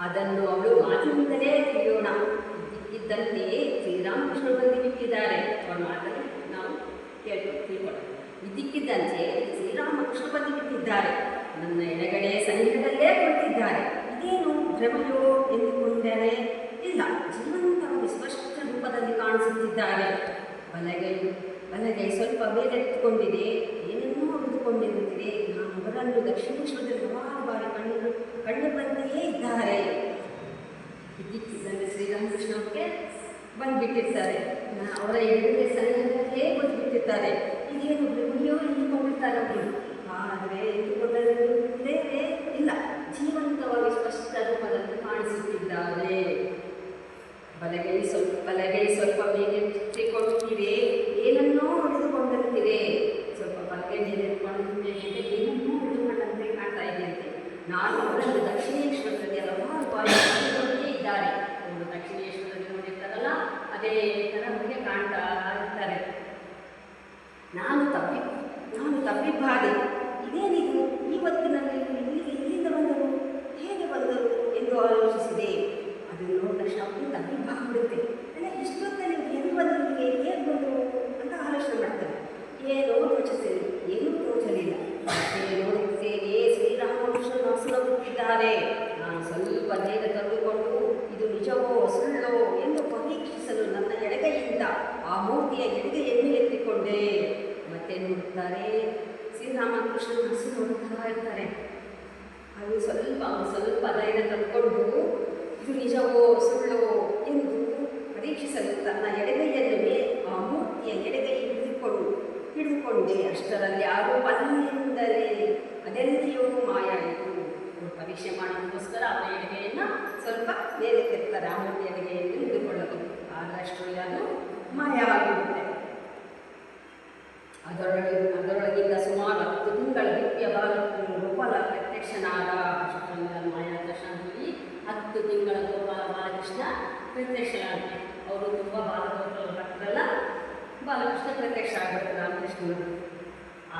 ಅದನ್ನು ಅವಳು ಮಾತಿನಿಂದಲೇ ತಿಳಿಯೋಣ. ಇದ್ದಂತೆಯೇ ಶ್ರೀರಾಮಕೃಷ್ಣ ಬಂದು ಬಿಟ್ಟಿದ್ದಾರೆ ಅವರ ಮಾತನ್ನು ನಾವು ಕೇಳ್ಕೊಂಡು ತಿಳ್ಕೊಳ್ಳೋಣ ಇದಕ್ಕಿದ್ದಂತೆ ಶ್ರೀರಾಮಕೃಷ್ಣ ಬಂದು ಬಿಟ್ಟಿದ್ದಾರೆ ನನ್ನ ಎಡಗಡೆ ಸನಿಹದಲ್ಲೇ ಕೊಟ್ಟಿದ್ದಾರೆ ಇದೇನು ಭ್ರಮೆಯೋ ಎಂದುಕೊಂಡರೆ ಇಲ್ಲ, ಜೀವಂತವಾಗಿ ಸ್ಪಷ್ಟ ರೂಪದಲ್ಲಿ ಕಾಣಿಸುತ್ತಿದ್ದಾರೆ. ಬಲಗೈ ಬಲಗೈ ಸ್ವಲ್ಪ ಮೇಲೆತ್ತುಕೊಂಡಿದೆ ಏನನ್ನೂ ಅಂದುಕೊಂಡಿರುತ್ತಿದೆ ನಾನು ಅವರನ್ನು ದಕ್ಷಿಣೇಶ್ವರದಲ್ಲಿ ಹಲವಾರು ಬಾರಿ ಕಣ್ಣು ಕಣ್ಣು ಬಂದೆಯೇ ಇದ್ದಾರೆ ಇದ್ದಕ್ಕಿದ್ದಂತೆ ಅವರಿಗೆ ಬಂದುಬಿಟ್ಟಿರ್ತಾರೆ ಅವರ ಎದುರಿಗೆ ಹೇಗೆ ಬಂದುಬಿಟ್ಟಿರ್ತಾರೆ? ಇದೇನು ಎಂದುಕೊಂಡಿರ್ತಾರೆ ಅವರು ಆದರೆ ಎಂದುಕೊಂಡರೆ ಇಲ್ಲ, ಜೀವಂತವಾಗಿ ಸ್ಪಷ್ಟ ರೂಪದಲ್ಲಿ ಕಾಣಿಸುತ್ತಿದ್ದಾರೆ ಬಲಗೈ ಸ್ವಲ್ಪ ಬಲಗೈ ಸ್ವಲ್ಪ ಮೇಲೆ ತಿಳ್ಕೊಳ್ತೀವಿ ಏನನ್ನೋ ಹಿಡಿದುಕೊಂಡಿರುತ್ತಿದೆ ಸ್ವಲ್ಪ ಬಲಗೈ ಮೇಲೆ ಮೇಲೆ ಏನನ್ನೋ ಕಾಣ್ತಾ ಇದೆಯಂತೆ ನಾನು ಅವರನ್ನು ದಕ್ಷಿಣೇಶ್ವರದಲ್ಲಿ ಹಲವಾರು ಕಂಡುಕೊಂಡೇ ಇದ್ದಾರೆ. ಒಂದು ನೋಡಿರ್ತಾರಲ್ಲ ಅದೇ ಥರ ನಮಗೆ ಕಾಣ್ತಾ ಇರ್ತಾರೆ. ನಾನು ತಪ್ಪಿ, ನಾನು ತಪ್ಪಿಬ್ಬಾದೆ ಇದೇನಿದು? ಈ ಹೊತ್ತಿನಲ್ಲಿ ಇಲ್ಲಿಗೆ ಇಲ್ಲಿಂದ ಬಂದರು ಹೇಗೆ ಬಂದರು ಎಂದು ಆಲೋಚಿಸಿದೆ. ಅದನ್ನು ನೋಡಿದ ತಕ್ಷಣ ಅವರಿಗೆ ತಪ್ಪಿಬ್ಬಾಗ್ಬಿಡುತ್ತೆ ಅಲ್ಲ ಇಷ್ಟೊತ್ತಲ್ಲಿ ಎಲ್ಲಿ ಬಂದರು ಹೇಗೆ ಬಂದರು ಅಂತ ಆಲೋಚನೆ ಮಾಡ್ತಾರೆ. ಏನೋ ಯೋಚಿಸಿದೆ ಏನೂ ತೋಚಲಿಲ್ಲ. ನೋಡುತ್ತೇನೆ ಶ್ರೀರಾಮಕೃಷ್ಣ ಹಸುರಗುತ್ತಿದ್ದಾರೆ ನಾನು ಸ್ವಲ್ಪ ಧೈರ್ಯ ತಂದುಕೊಂಡು ಇದು ನಿಜವೋ ಸುಳ್ಳೋ ಎಂದು ಪರೀಕ್ಷಿಸಲು ನನ್ನ ಎಡಗೈಯಿಂದ ಆ ಮೂರ್ತಿಯ ಎಡಗೈಯನ್ನು ಎತ್ತಿಕೊಂಡೆ. ಮತ್ತೆ ನೋಡುತ್ತಾರೆ ಶ್ರೀರಾಮಕೃಷ್ಣ ಹಸು ನೋಡುತ್ತಾ ಇರ್ತಾರೆ. ಅದು ಸ್ವಲ್ಪ ಸ್ವಲ್ಪ ಧೈರ್ಯ ತಂದುಕೊಂಡು, ಇದು ನಿಜವೋ ಸುಳ್ಳೋ ಎಂದು ಪರೀಕ್ಷಿಸಲು ತನ್ನ ಎಡಗೈಯನ್ನು ಆ ಮೂರ್ತಿಯ ಎಡಗೈ ಹಿಡಿದುಕೊಂಡು, ಹಿಡಿದುಕೊಂಡೆ. ಅಷ್ಟರಲ್ಲಿ ಯಾರೋ ಅಲ್ಲಿಂದಲೇ ಅದೆಲ್ಲಿಯೋ ಮಾಯಾಯಿತು. ಅವ್ರು ಪರೀಕ್ಷೆ ಮಾಡೋದಕ್ಕೋಸ್ಕರ ಅವರ ಎಡಗೈಯನ್ನು ಸ್ವಲ್ಪ ಮೇಲೆ ಕೆತ್ತಾರೆ. ಆ ಮೂರ್ತಿ ಎಡಗೈಯನ್ನು ಹಿಡಿದುಕೊಳ್ಳಲು ಆದಷ್ಟು ಯಾರು ಮಾಯ ಅದರೊಳಗೆ ಅದರೊಳಗಿಂದ ಸುಮಾರು ಹತ್ತು ತಿಂಗಳ ದಿವ್ಯ ಗೋಪಾಲ ಪ್ರತ್ಯಕ್ಷನಾದ ಮಾಯಾ ದರ್ಶನದಲ್ಲಿ ಹತ್ತು ತಿಂಗಳ ಗೋಪಾಲ ಬಾಲಕೃಷ್ಣ ಪ್ರತ್ಯಕ್ಷನಾಗುತ್ತೆ ಅವರು ತುಂಬ ಬಾಲಕರಲ್ಲ ಬಾಲಕೃಷ್ಣ ಪ್ರತ್ಯಕ್ಷ ಆಗ್ಬಿಡ್ತಾರೆ ರಾಮಕೃಷ್ಣನು